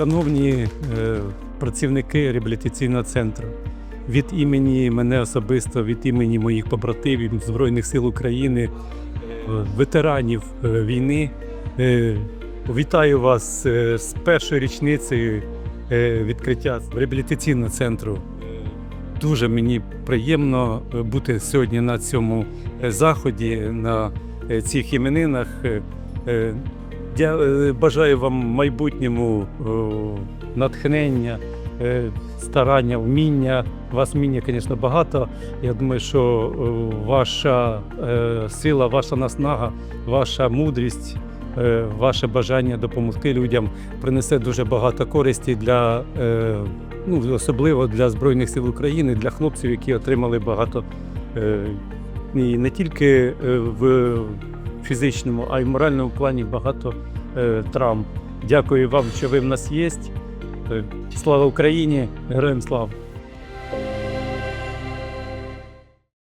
Шановні е, працівники реабілітаційного центру, від імені мене особисто, від імені моїх побратимів Збройних сил України, е, ветеранів е, війни, вітаю вас з першою річницею відкриття реабілітаційного центру. Дуже мені приємно бути сьогодні на цьому заході, на цих іменинах. Е, е, Я е, бажаю вам майбутньому о, натхнення, е, старання, вміння. Вас вміння, звісно, багато. Я думаю, що ваша е, сила, ваша наснага, ваша мудрість, е, ваше бажання допомогти людям принесе дуже багато користі для, е, ну, особливо для Збройних сил України, для хлопців, які отримали багато е, і не тільки е, в фізичному, а й моральному плані багато е, травм. Дякую вам, що ви в нас є. Е, Слава Україні! Героям слава!